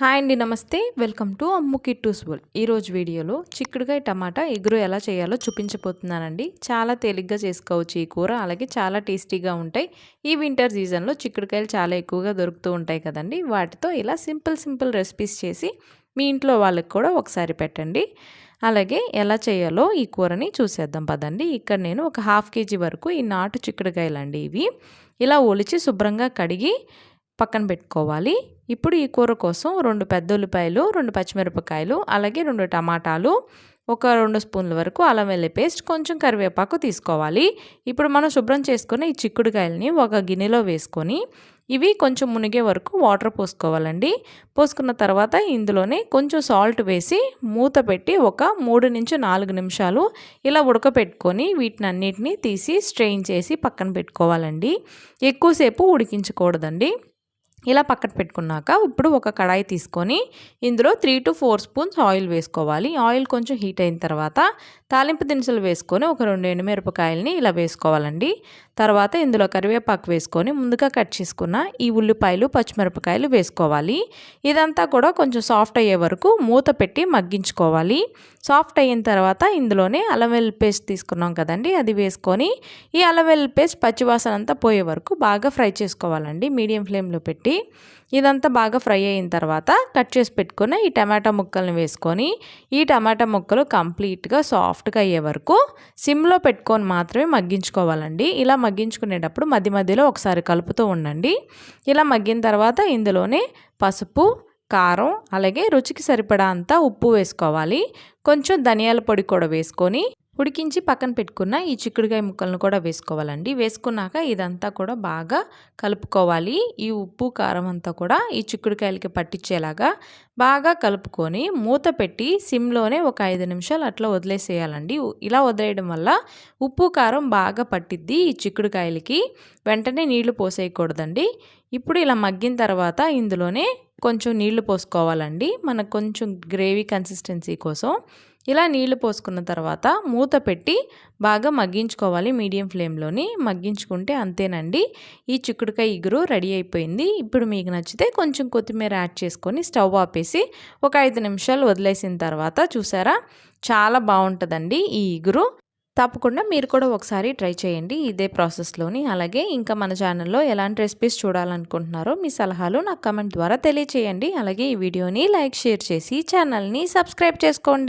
Hi అండి నమస్తే. Welcome to Ammu Kittu's world ఈరోజు వీడియోలో చిక్కుడుకాయ టమాటా ఎగురు ఎలా చేయాలో చూపించబోతున్నానండి. చాలా తేలిగ్గా చేసుకోవచ్చు ఈ కూర అలాగే చాలా టేస్టీగా ఉంటాయి. ఈ వింటర్ సీజన్లో చిక్కుడుకాయలు చాలా ఎక్కువగా దొరుకుతూ ఉంటాయి కదండి. వాటితో ఇలా సింపుల్ సింపుల్ రెసిపీస్ చేసి మీ ఇంట్లో వాళ్ళకి కూడా ఒకసారి పెట్టండి. అలాగే ఎలా చేయాలో ఈ కూరని చూసేద్దాం పదండి. ఇక్కడ నేను ఒక హాఫ్ కేజీ వరకు ఈ నాటు చిక్కుడుకాయలు అండి ఇవి. ఇలా ఒలిచి శుభ్రంగా కడిగి పక్కన పెట్టుకోవాలి. ఇప్పుడు ఈ కూర కోసం రెండు పెద్ద ఉల్లిపాయలు రెండు పచ్చిమిరపకాయలు అలాగే రెండు టమాటాలు ఒక రెండు స్పూన్ల వరకు అల్లం వెల్లి పేస్ట్ కొంచెం కరివేపాకు తీసుకోవాలి. ఇప్పుడు మనం శుభ్రం చేసుకుని ఈ చిక్కుడుకాయలని ఒక గిన్నెలో వేసుకొని ఇవి కొంచెం మునిగే వరకు వాటర్ పోసుకోవాలండి. పోసుకున్న తర్వాత ఇందులోనే కొంచెం సాల్ట్ వేసి మూత పెట్టి ఒక మూడు నుంచి నాలుగు నిమిషాలు ఇలా ఉడకపెట్టుకొని వీటిని అన్నిటిని తీసి స్ట్రెయిన్ చేసి పక్కన పెట్టుకోవాలండి. ఎక్కువసేపు ఉడికించకూడదండి. ఇలా పక్కన పెట్టుకున్నాక ఇప్పుడు ఒక కడాయి తీసుకొని ఇందులో three to four spoons oil వేసుకోవాలి. ఆయిల్ కొంచెం హీట్ అయిన తర్వాత తాలింపు దినుసులు వేసుకొని ఒక రెండు ఎండుమిరపకాయలని ఇలా వేసుకోవాలండి. తర్వాత ఇందులో కరివేపాకు వేసుకొని ముందుగా కట్ చేసుకున్న ఈ ఉల్లిపాయలు పచ్చిమిరపకాయలు వేసుకోవాలి. ఇదంతా కూడా కొంచెం సాఫ్ట్ అయ్యే వరకు మూత పెట్టి మగ్గించుకోవాలి. సాఫ్ట్ అయిన తర్వాత ఇందులోనే అల్లం వెల్లుల్లి పేస్ట్ తీసుకున్నాం కదండి అది వేసుకొని ఈ అల్లం వెల్లుల్లి పేస్ట్ పచ్చివాసన అంతా పోయే వరకు బాగా ఫ్రై చేసుకోవాలండి మీడియం ఫ్లేమ్లో పెట్టి. ఇదంతా బాగా ఫ్రై అయిన తర్వాత కట్ చేసి పెట్టుకున్న ఈ టమాటా ముక్కల్ని వేసుకొని ఈ టమాటా ముక్కలు కంప్లీట్గా సాఫ్ట్గా అయ్యే వరకు సిమ్లో పెట్టుకొని మాత్రమే మగ్గించుకోవాలండి. ఇలా మగ్గించుకునేటప్పుడు మధ్య మధ్యలో ఒకసారి కలుపుతూ ఉండండి. ఇలా మగ్గిన తర్వాత ఇందులోనే పసుపు కారం అలాగే రుచికి సరిపడా అంతా ఉప్పు వేసుకోవాలి. కొంచెం ధనియాల పొడి కూడా వేసుకొని ఉడికించి పక్కన పెట్టుకున్న ఈ చిక్కుడుకాయ ముక్కలను కూడా వేసుకోవాలండి. వేసుకున్నాక ఇదంతా కూడా బాగా కలుపుకోవాలి. ఈ ఉప్పు కారం అంతా కూడా ఈ చిక్కుడుకాయలకి పట్టించేలాగా బాగా కలుపుకొని మూత పెట్టి సిమ్లోనే ఒక ఐదు నిమిషాలు అట్లా వదిలేసేయాలండి. ఇలా వదిలేయడం వల్ల ఉప్పు కారం బాగా పట్టిద్ది ఈ చిక్కుడుకాయలకి. వెంటనే నీళ్ళు పోసేయకూడదండి. ఇప్పుడు ఇలా మగ్గిన తర్వాత ఇందులోనే కొంచెం నీళ్ళు పోసుకోవాలండి. మనకు కొంచెం గ్రేవీ కన్సిస్టెన్సీ కోసం ఇలా నీళ్ళు పోసుకున్న తర్వాత మూత పెట్టి బాగా మగ్గించుకోవాలి. మీడియం ఫ్లేమ్లోని మగ్గించుకుంటే అంతేనండి. ఈ చిక్కుడుకాయ ఇగురు రెడీ అయిపోయింది. ఇప్పుడు మీకు నచ్చితే కొంచెం కొత్తిమీర యాడ్ చేసుకొని స్టవ్ ఆపేసి ఒక ఐదు నిమిషాలు వదిలేసిన తర్వాత చూసారా? చాలా బాగుంటుందండి ఈ ఇగురు. తప్పకుండా మీరు కూడా ఒకసారి ట్రై చేయండి ఇదే ప్రాసెస్లోని. అలాగే ఇంకా మన ఛానల్లో ఎలాంటి రెసిపీస్ చూడాలనుకుంటున్నారో మీ సలహాలు నాకు కమెంట్ ద్వారా తెలియచేయండి. అలాగే ఈ వీడియోని లైక్ షేర్ చేసి ఛానల్ని సబ్స్క్రైబ్ చేసుకోండి.